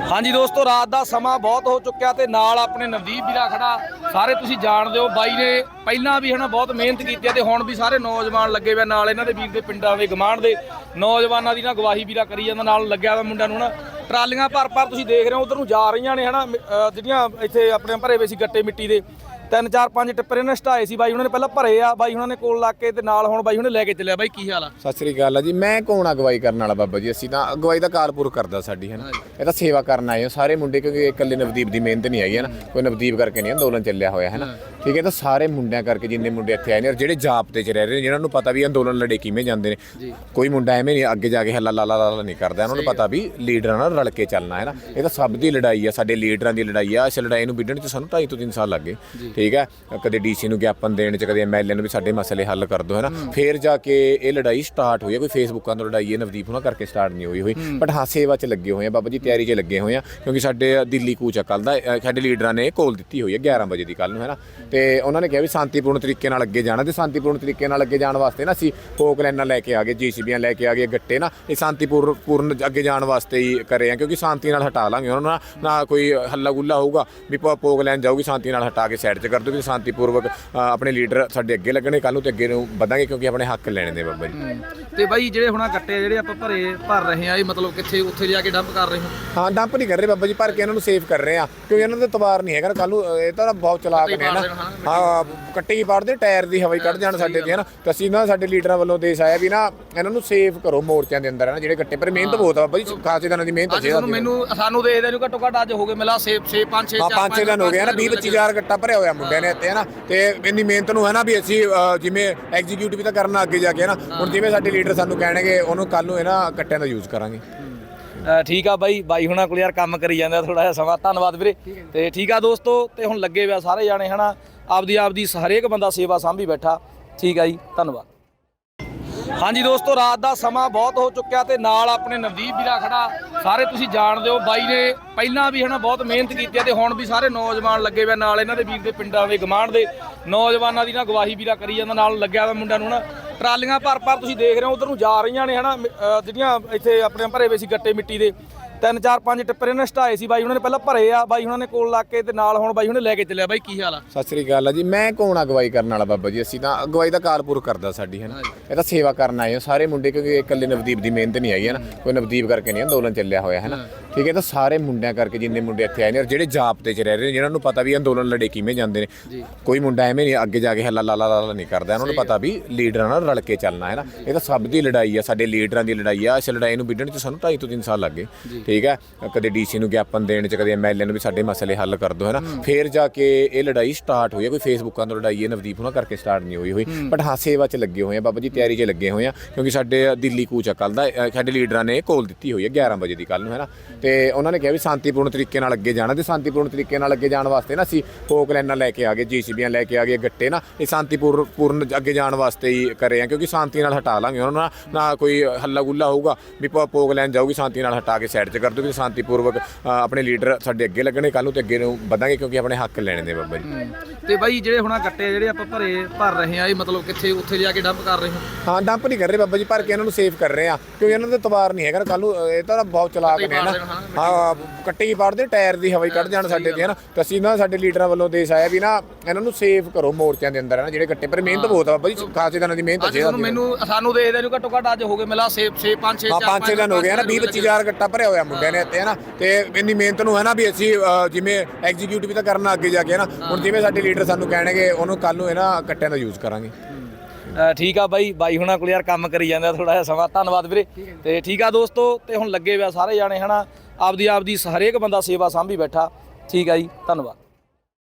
ਹਾਂਜੀ ਦੋਸਤੋ, ਰਾਤ ਦਾ ਸਮਾਂ ਬਹੁਤ ਹੋ ਚੁੱਕਿਆ ਤੇ ਨਾਲ ਆਪਣੇ ਨਵਦੀਪ ਵੀਰਾ ਖੜਾ ਸਾਰੇ ਤੁਸੀਂ ਜਾਣਦੇ ਹੋ, ਬਾਈ ਨੇ ਪਹਿਲਾਂ ਵੀ ਹਨਾ ਬਹੁਤ ਮਿਹਨਤ ਕੀਤੀ ਹੈ ਤੇ ਹੁਣ ਵੀ ਸਾਰੇ ਨੌਜਵਾਨ ਲੱਗੇ ਹੋਏ ਨਾਲ ਇਹਨਾਂ ਦੇ ਵੀਰ ਦੇ ਪਿੰਡਾਂ ਦੇ ਗਮਾਂਡ ਦੇ। ਨੌਜਵਾਨਾਂ ਦੀ ਨਾ ਗਵਾਹੀ ਵੀਰਾ ਕਰੀ ਜਾਂਦਾ ਨਾਲ ਲੱਗਿਆ ਹੋਇਆ ਮੁੰਡਿਆਂ ਨੂੰ ਨਾ ਟਰਾਲੀਆਂ ਭਰ ਭਰ ਤੁਸੀਂ ਦੇਖ ਰਹੇ ਹੋ, ਉਧਰ ਨੂੰ ਜਾ ਰਹੀਆਂ ਨੇ ਹਨਾ ਮ- ਜਿਹੜੀਆਂ ਇੱਥੇ ਆਪਣੇ ਭਰੇ ਹੋਏ ਸੀ ਗੱਟੇ ਮਿੱਟੀ ਦੇ। ਤਿੰਨ ਚਾਰ ਪੰਜ ਟਿੱਪਰ ਇਹਨਾਂ ਸਟਾਏ ਸੀ ਬਾਈ ਉਹਨਾਂ ਨੇ ਪਹਿਲਾਂ ਭਰੇ ਆ। ਬਾਈ ਉਹਨਾਂ ਨੇ ਕੋਲ ਲਾ ਕੇ ਤੇ ਨਾਲ ਹੁਣ ਬਾਈ ਉਹਨੇ ਲੈ ਕੇ ਚੱਲਿਆ। ਬਾਈ ਕੀ ਹਾਲ ਆ? ਸਤਿ ਸ੍ਰੀ ਅਕਾਲ ਆ ਜੀ। ਮੈਂ ਕੌਣ ਅਗਵਾਈ ਕਰਨ ਵਾਲਾ ਬਾਬਾ ਜੀ? ਅਸੀਂ ਤਾਂ ਅਗਵਾਈ ਦਾ ਕਾਰਪੁਰ ਕਰਦਾ ਸਾਡੀ ਹੈ ਨਾ? ਇਹ ਤਾਂ ਸੇਵਾ ਕਰਨ ਆਏ ਹਾਂ ਸਾਰੇ ਮੁੰਡੇ ਕਿਉਂਕਿ ਇਕੱਲੇ ਨਵਦੀਪ ਦੀ ਮਿਹਨਤ ਨਹੀਂ ਹੈਗੀ ਹੈ ਨਾ? ਕੋਈ ਨਵਦੀਪ ਕਰਕੇ ਨਹੀਂ ਅੰਦੋਲਨ ਚੱਲਿਆ ਹੋਇਆ ਹੈ ਨਾ? ਠੀਕ ਹੈ ਤਾਂ ਸਾਰੇ ਮੁੰਡਿਆਂ ਕਰਕੇ ਜਿੰਨੇ ਮੁੰਡੇ ਇੱਥੇ ਆਏ ਨੇ ਔਰ ਜਿਹੜੇ ਜਾਪਤੇ 'ਚ ਰਹਿ ਰਹੇ ਨੇ ਜਿਨ੍ਹਾਂ ਨੂੰ ਪਤਾ ਵੀ ਅੰਦੋਲਨ ਲੜੇ ਕਿਵੇਂ ਜਾਂਦੇ ਨੇ। ਕੋਈ ਮੁੰਡਾ ਐਵੇਂ ਨਹੀਂ ਅੱਗੇ ਜਾ ਕੇ ਹੱਲਾ ਲਾਲਾ ਲਾਲਾ ਨਹੀਂ ਕਰਦਾ ਉਹਨਾਂ ਨੂੰ ਪਤਾ ਵੀ ਲੀਡਰਾਂ ਨਾਲ ਰਲ ਕੇ ਚੱਲਣਾ ਹੈ ਨਾ। ਇਹ ਤਾਂ ਸਭ ਦੀ ਲੜਾਈ ਆ ਸਾਡੇ ਲੀਡਰਾਂ ਦੀ ਲੜਾਈ ਆ। ਇਸ ਲੜਾਈ ਨੂੰ ਵਿੱਢਣ 'ਚ ਸਾਨੂੰ 2.5 ਤੋਂ 3 ਸਾਲ ਲੱਗੇ ਠੀਕ ਹੈ। ਕਦੇ ਡੀਸੀ ਨੂੰ ਗਿਆਪਨ ਦੇਣ 'ਚ ਕਦੇ ਐਮਐਲਏ ਨੂੰ ਵੀ ਸਾਡੇ ਮਸਲੇ ਹੱਲ ਕਰ ਦਿਓ ਹੈ ਨਾ। ਫੇਰ ਜਾ ਕੇ ਇਹ ਲੜਾਈ ਸਟਾਰਟ ਹੋਈ ਹੈ ਕੋਈ ਫੇਸਬੁੱਕਾਂ ਤੋਂ ਲੜਾਈ ਹੈ ਨਵਦੀਪ ਹੁਣਾਂ ਕਰਕੇ ਸਟਾਰਟ ਨਹੀਂ ਹੋਈ ਹੋਈ। ਬਟ ਹਾਂ ਸੇਵਾ 'ਚ ਲੱਗੇ ਹੋਏ ਆ ਬਾਬਾ ਜੀ ਤਿਆਰੀ 'ਚ ਲੱਗੇ ਹੋਏ ਆ ਕਿਉਂਕਿ ਸਾਡੇ ਦਿੱਲੀ ਕੂਚ ਆ ਕੱਲ ਦਾ ਸਾਡੇ ਲੀਡਰਾਂ ਨੇ ਕੋਲ ਦਿੱਤੀ ਹੋਈ ਹੈ 11 ਵਜੇ ਦੀ ਕੱਲ ਨੂੰ ਹੈ ਨਾ। ਤੇ ਉਹਨਾਂ ਨੇ ਕਿਹਾ ਵੀ ਸ਼ਾਂਤੀਪੂਰਨ ਤਰੀਕੇ ਨਾਲ ਅੱਗੇ ਜਾਣਾ ਤੇ ਸ਼ਾਂਤੀਪੂਰਨ ਤਰੀਕੇ ਨਾਲ ਅੱਗੇ ਜਾਣ ਵਾਸਤੇ ਨਾ ਅਸੀਂ ਫੋਕ ਲਾਈਨਾਂ ਲੈ ਕੇ ਆ ਗਏ ਜੀਸੀਬੀਆਂ ਲੈ ਕੇ ਆ ਗਏ ਗੱਟੇ ਨਾ ਇਹ ਸ਼ਾਂਤੀਪੂਰਨ ਪੂਰਨ ਅੱਗੇ ਜਾਣ ਵਾਸਤੇ ਹੀ ਕਰੇ ਆ ਕਿਉਂਕਿ ਸ਼ਾਂਤੀ ਨਾਲ ਹਟਾ ਲਾਂਗੇ। ਉਹਨਾਂ ਨੂੰ ਨਾ- ਕੋਈ ਹੱਲਾ ਗੁੱਲਾ ਹੋਊਗਾ ਵੀ ਪੋਕ ਲੈਣ ਜਾਊਗੀ ਸ਼ਾਂਤੀ ਨਾਲ ਹਟਾ ਕੇ ਸਾਈਡ 'ਚ ਕਰ ਦੋਗੇ ਸ਼ਾਂਤੀਪੂਰਵਕ ਅ, ਆਪਣੇ ਲੀਡਰ ਸਾਡੇ ਅੱਗੇ ਲੱਗਣੇ ਕੱਲ ਨੂੰ ਤੇ ਅੱਗੇ ਨੂੰ ਵਧਾਂਗੇ ਕਿਉਂਕਿ ਆਪਣੇ ਹੱਕ ਲੈਣੇ ਨੇ ਬਾਬਾ ਜੀ। ਤੇ ਬਾਈ ਜਿਹੜੇ ਹੁਣ ਗੱਟੇ ਜਿਹੜੇ ਆਪਾਂ ਭਰੇ ਭਰ ਰਹੇ ਆ ਇਹ ਮਤਲਬ ਕਿੱਥੇ ਉੱਥੇ ਜਾ ਕੇ ਡੰਪ ਕਰ ਰਹੇ ਹੋ? ਹਾਂ ਡੰਪ ਨਹੀਂ ਕਰ ਰਹੇ ਬਾਬਾ ਜੀ ਭਰ ਕੇ ਇਹਨਾਂ ਨੂੰ ਸੇਫ ਕਰ ਰਹੇ ਆ ਕਿਉਂਕਿ ਇਹਨਾਂ ਦਾ ਤਵਾਰ ਨਹੀਂ ਹੈਗਾ ਕੱਲ ਨੂੰ ਇਹ ਤਾਂ ਬਹੁਤ ਚਲਾਕ ਨੇ ਨਾ। ਹਾਂ ਕੱਟੀ ਪਾੜਦੇ ਟਾਇਰ ਦੀ ਹਵਾਈ ਕੱਢ ਜਾਣ ਸਾਡੇ ਤੇ ਹਨਾ ਤਾਂ ਅਸੀਂ ਨਾ ਸਾਡੇ ਲੀਡਰਾਂ ਵੱਲੋਂ ਦੇਸ਼ ਆਇਆ ਵੀ ਨਾ ਇਹਨਾਂ ਨੂੰ ਸੇਫ ਕਰੋ ਮੋਰਚਿਆਂ ਦੇ ਅੰਦਰ ਹਨਾ ਜਿਹੜੇ ਗੱਟੇ ਪਰ ਮਿਹਨਤ ਬਹੁਤ ਆ ਬਾਬਾ ਜੀ ਖਾਸੇ ਦਿਨਾਂ ਦੀ ਮਿਹਨਤ ਅੱਜ ਹੈ ਤੁਹਾਨੂੰ ਮੈਨੂੰ ਸਾਨੂੰ ਦੇ ਦੇ ਨੂੰ ਘੱਟੋ ਘੱਟ ਅੱਜ ਹੋ ਗਏ ਮਿਲਾ 6 6 5 6 ਹਾਂ ਪੰਜ ਛੇ ਦਿਨ ਹੋ ਗਏ ਨਾ 20 25 ਹਜ਼ਾਰ ਗੱਟਾ ਭਰਿਆ ਹੋਇਆ ਮੁੰਡਿਆਂ ਨੇ ਇੱਥੇ ਹਨਾ ਤੇ ਇੰਨੀ ਮਿਹਨਤ ਨੂੰ ਹੈ ਨਾ ਵੀ ਅਸੀਂ ਅ, ਜਿਵੇਂ ਐਗਜ਼ੀਕਿਊਟਿਵ ਤਾਂ ਕਰਨਾ ਅੱਗੇ ਜਾ ਕੇ ਹਨਾ ਹੁਣ ਜਿਵੇਂ ਸਾਡੇ ਲੀਡਰ ਸਾਨੂੰ ਕਹਿਣਗੇ ਉਹਨੂੰ ਕੱਲ ਨੂੰ ਇਹਨਾਂ ਗੱਟਿਆਂ ਦਾ ਯੂਜ਼ ਕਰਾਂਗੇ। ਠੀਕ ਆ ਬਾਈ ਬਾਈ ਹੁਣਾਂ ਕੋਲ ਯਾਰ ਕੰਮ ਕਰੀ ਜਾਂਦਾ ਥੋੜਾ ਜਿਹਾ ਸਮਾਂ। ਧੰਨਵਾਦ ਵੀਰੇ। ਤੇ ਠੀਕ ਆ ਦੋਸਤੋ ਤੇ ਹੁਣ ਲੱਗੇ ਹੋਇਆ ਸਾਰੇ ਜਾਣੇ ਹਨਾ? ਆਪਦੀ ਆਪਦੀ ਹਰੇਕ ਬੰਦਾ ਸੇਵਾ ਸਾਂਭੀ ਬੈਠਾ। ਠੀਕ ਆ ਜੀ ਧੰਨਵਾਦ। ਹਾਂਜੀ ਦੋਸਤੋ ਰਾਤ ਦਾ ਸਮਾਂ ਬਹੁਤ ਹੋ ਚੁੱਕਿਆ ਤੇ ਨਾਲ ਆਪਣੇ ਨਵਦੀਪ ਵੀਰਾ ਖੜਾ। ਸਾਰੇ ਤੁਸੀਂ ਜਾਣਦੇ ਹੋ ਬਾਈ ਨੇ ਪਹਿਲਾਂ ਵੀ ਹਨਾ ਬਹੁਤ ਮਿਹਨਤ ਕੀਤੀ ਤੇ ਹੁਣ ਵੀ ਸਾਰੇ ਨੌਜਵਾਨ ਲੱਗੇ ਹੋਏ ਨਾਲ। ਇਹਨਾਂ ਦੇ ਵੀਰ ਦੇ ਪਿੰਡਾਂ ਦੇ ਗਮਾਂਡ ਦੇ ਨੌਜਵਾਨਾਂ ਦੀ ਨਾ ਗਵਾਹੀ ਵੀਰਾ ਕਰੀ ਜਾਂਦਾ ਨਾਲ ਲੱਗਿਆ ਹੋਇਆ ਮੁੰਡਿਆਂ ਨੂੰ ਹਨਾ? ਟਰਾਲੀਆਂ ਭਰ ਭਰ ਤੁਸੀਂ ਦੇਖ ਰਹੇ ਹੋ ਉਧਰ ਨੂੰ ਜਾ ਰਹੀਆਂ ਨੇ ਹਨਾ ਜਿਹੜੀਆਂ ਇੱਥੇ ਆਪਣੇ ਭਰੇ ਹੋਏ ਸੀ ਗੱਟੇ ਮਿੱਟੀ ਦੇ। ਤਿੰਨ ਚਾਰ ਪੰਜ ਟਿੱਪਰ ਇਹਨਾਂ ਸਟਾਏ ਸੀ ਬਾਈ ਉਹਨਾਂ ਨੇ ਪਹਿਲਾਂ ਭਰੇ ਆ ਬਾਈ ਉਹਨਾਂ ਨੇ ਕੋਲ ਲਾ ਕੇ ਤੇ ਨਾਲ ਹੁਣ ਬਾਈ ਉਹਨੇ ਲੈ ਕੇ ਚੱਲਿਆ। ਬਾਈ ਕੀ ਹਾਲ ਆ? ਸਤਿ ਸ੍ਰੀ ਅਕਾਲ ਆ ਜੀ। ਮੈਂ ਕੌਣ ਅਗਵਾਈ ਕਰਨ ਵਾਲਾ ਬਾਬਾ ਜੀ? ਅਸੀਂ ਤਾਂ ਅਗਵਾਈ ਦਾ ਕਾਰਪੁਰ ਕਰਦਾ ਸਾਡੀ ਹੈ ਨਾ ਇਹ ਤਾਂ ਸੇਵਾ ਕਰਨ ਆਏ ਹਾਂ ਸਾਰੇ ਮੁੰਡੇ ਕਿਉਂਕਿ ਇਕੱਲੇ ਨਵਦੀਪ ਦੀ ਮਿਹਨਤ ਨਹੀਂ ਹੈਗੀ ਹੈ ਨਾ ਕੋਈ ਨਵਦੀਪ ਕਰਕੇ ਨਹੀਂ ਅੰਦੋਲਨ ਚੱਲਿਆ ਹੋਇਆ ਹੈ। ਨਾ ਠੀਕ ਹੈ ਤਾਂ ਸਾਰੇ ਮੁੰਡਿਆਂ ਕਰਕੇ ਜਿੰਨੇ ਮੁੰਡੇ ਇੱਥੇ ਆਏ ਨੇ ਔਰ ਜਿਹੜੇ ਜਾਪਤੇ 'ਚ ਰਹਿ ਰਹੇ ਨੇ ਜਿਨ੍ਹਾਂ ਨੂੰ ਪਤਾ ਵੀ ਅੰਦੋਲਨ ਲੜੇ ਕਿਵੇਂ ਜਾਂਦੇ ਨੇ। ਕੋਈ ਮੁੰਡਾ ਐਵੇਂ ਨਹੀਂ ਅੱਗੇ ਜਾ ਕੇ ਹੱਲਾ ਲਾਲਾ ਲਾਲਾ ਨਹੀਂ ਕਰਦਾ ਉਹਨਾਂ ਨੂੰ ਪਤਾ ਵੀ ਲੀਡਰਾਂ ਨਾਲ ਰਲ ਕੇ ਚੱਲਣਾ ਹੈ ਨਾ? ਇਹ ਤਾਂ ਸਭ ਦੀ ਲੜਾਈ ਆ ਸਾਡੇ ਲੀਡਰਾਂ ਦੀ ਲੜਾਈ ਆ ਇਸ ਲੜਾਈ ਨੂੰ ਵਿੱਢਣ 'ਚ ਸਾਨੂੰ 2.5 ਤੋਂ 3 ਸਾਲ ਲੱਗੇ ਠੀਕ ਹੈ? ਕਦੇ ਡੀਸੀ ਨੂੰ ਗਿਆਪਨ ਦੇਣ 'ਚ ਕਦੇ ਐਮਐਲਏ ਨੂੰ ਵੀ ਸਾਡੇ ਮਸਲੇ ਹੱਲ ਕਰ ਦਿਓ ਹੈ ਨਾ? ਫੇਰ ਜਾ ਕੇ ਇਹ ਲੜਾਈ ਸਟਾਰਟ ਹੋਈ ਹੈ ਕੋਈ ਫੇਸਬੁੱਕਾਂ ਤੋਂ ਲੜਾਈ ਹੈ ਨਵਦੀਪ ਹੁਣਾਂ ਕਰਕੇ ਸਟਾਰਟ ਨਹੀਂ ਹੋਈ ਹੋਈ ਬਟ ਹਾਂ ਸੇਵਾ 'ਚ ਲੱਗੇ ਹੋਏ ਆ ਬਾਬਾ ਜੀ ਤਿਆਰੀ 'ਚ ਲੱਗੇ ਹੋਏ ਆ ਕਿਉਂਕਿ ਸਾਡੇ ਦਿੱਲੀ ਕੂਚ ਕੱਲ ਦਾ ਸਾਡੇ ਲੀਡਰਾਂ ਨੇ ਕੋਲ ਦਿੱਤੀ ਹੋਈ ਹੈ 11 ਵਜੇ ਦੀ ਕੱਲ ਨੂੰ ਹੈ ਨਾ? ਤੇ ਉਹਨਾਂ ਨੇ ਕਿਹਾ ਵੀ ਸ਼ਾਂਤੀਪੂਰਨ ਤਰੀਕੇ ਨਾਲ ਅੱਗੇ ਜਾਣਾ ਤੇ ਸ਼ਾਂਤੀਪੂਰਨ ਤਰੀਕੇ ਨਾਲ ਅੱਗੇ ਜਾਣ ਵਾਸਤੇ ਨਾ ਅਸੀਂ ਫੋਕ ਲਾਈਨਾਂ ਲੈ ਕੇ ਆ ਗਏ ਜੀਸੀਬੀਆਂ ਲੈ ਕੇ ਆ ਗਏ ਗੱਟੇ ਨਾ ਇਹ ਸ਼ਾਂਤੀਪੂਰਨ ਪੂਰਨ ਅੱਗੇ ਜਾਣ ਵਾਸਤੇ ਹੀ ਕਰੇ ਆ ਕਿਉਂਕਿ ਸ਼ਾਂਤੀ ਨਾਲ ਹਟਾ ਲਾਂਗੇ। ਉਹਨਾਂ ਨੂੰ ਨਾ- ਕੋਈ ਹੱਲਾ ਗੁੱਲਾ ਹੋਊਗਾ ਵੀ ਪੋਕ ਲੈਣ ਜਾਊਗੀ ਸ਼ਾਂਤੀ ਨਾਲ ਹਟਾ ਕੇ ਸਾਈਡ 'ਚ ਕਰ ਦੋਗੇ ਸ਼ਾਂਤੀਪੂਰਵਕ ਅ, ਆਪਣੇ ਲੀਡਰ ਸਾਡੇ ਅੱਗੇ ਲੱਗਣੇ ਕੱਲ ਨੂੰ ਤੇ ਅੱਗੇ ਨੂੰ ਵਧਾਂਗੇ ਕਿਉਂਕਿ ਆਪਣੇ ਹੱਕ ਲੈਣੇ ਨੇ ਬਾਬਾ ਜੀ। ਤੇ ਬਾਈ ਜਿਹੜੇ ਹੁਣ ਗੱਟੇ ਜਿਹੜੇ ਆਪਾਂ ਭਰੇ ਭਰ ਰਹੇ ਆ ਇਹ ਮਤਲਬ ਕਿੱਥੇ ਉੱਥੇ ਜਾ ਕੇ ਡੰਪ ਕਰ ਰਹੇ ਹੋ? ਹਾਂ ਡੰਪ ਨਹੀਂ ਕਰ ਰਹੇ ਬਾਬਾ ਜੀ ਭਰ ਕੇ ਇਹਨਾਂ ਨੂੰ ਸੇਫ ਕਰ ਰਹੇ ਆ ਕਿਉਂਕਿ ਇਹਨਾਂ ਦਾ ਤਵਾਰ ਨਹੀਂ ਹੈਗਾ ਕੱਲ ਨੂੰ ਇਹ ਤਾਂ ਬਹੁਤ ਚਲਾਕ ਨੇ ਨਾ ਹਾਂ ਕੱਟੀ ਪਾੜਦੇ ਟਾਇਰ ਦੀ ਹਵਾਈ ਕੱਢ ਜਾਣ ਸਾਡੇ ਤੇ ਹਨਾ? ਤਾਂ ਅਸੀਂ ਨਾ ਸਾਡੇ ਲੀਡਰਾਂ ਵੱਲੋਂ ਦੇਸ਼ ਆਇਆ ਵੀ ਨਾ ਇਹਨਾਂ ਨੂੰ ਸੇਫ ਕਰੋ ਮੋਰਚਿਆਂ ਦੇ ਅੰਦਰ ਹਨਾ? ਜਿਹੜੇ ਗੱਟੇ ਪਰ ਮਿਹਨਤ ਬਹੁਤ ਆ ਬਾਬਾ ਜੀ ਖਾਸੇ ਦਿਨਾਂ ਦੀ ਮਿਹਨਤ ਅੱਜ ਹੈ ਤੁਹਾਨੂੰ ਮੈਨੂੰ ਸਾਨੂੰ ਦੇ ਦੇ ਨੂੰ ਘੱਟੋ ਘੱਟ ਅੱਜ ਹੋ ਗਏ ਮਿਲਾ 6 6 5 6 ਹਾਂ ਪੰਜ ਛੇ ਦਿਨ ਹੋ ਗਏ ਨਾ 20 25 ਹਜ਼ਾਰ ਗੱਟਾ ਭਰਿਆ ਹੋਇਆ ਮੁੰਡਿਆਂ ਨੇ ਇੱਥੇ ਹਨਾ? ਤੇ ਇੰਨੀ ਮਿਹਨਤ ਨੂੰ ਹੈ ਨਾ ਵੀ ਅਸੀਂ ਜਿਵੇਂ ਐਗਜ਼ੀਕਿਊਟਿਵ ਤਾਂ ਕਰਨਾ ਅੱਗੇ ਜਾ ਕੇ ਹਨਾ? ਹੁਣ ਜਿਵੇਂ ਸਾਡੇ ਲੀਡਰ ਸਾਨੂੰ ਕਹਿਣਗੇ ਉਹਨੂੰ ਕੱਲ ਨੂੰ ਇਹਨਾਂ ਗੱਟਿਆਂ ਦਾ ਯੂਜ਼ ਕਰਾਂਗੇ। ਠੀਕ ਆ ਬਾਈ ਬਾਈ ਹੁਣਾਂ ਕੋਲ ਯਾਰ ਕੰਮ ਕਰੀ ਜਾਂਦਾ ਥੋੜਾ ਜਿਹਾ ਸਮਾਂ। ਧੰਨਵਾਦ ਵੀਰੇ। ਤੇ ਠੀਕ ਆ ਦੋਸਤੋ ਤੇ ਹੁਣ ਲੱਗੇ ਹੋਇਆ ਸਾਰੇ ਜਾਣੇ ਹਨਾ? ਆਪਦੀ ਆਪਦੀ ਹਰੇਕ ਬੰਦਾ ਸੇਵਾ ਸਾਂਭੀ ਬੈਠਾ। ਠੀਕ ਆ ਜੀ ਧੰਨਵਾਦ।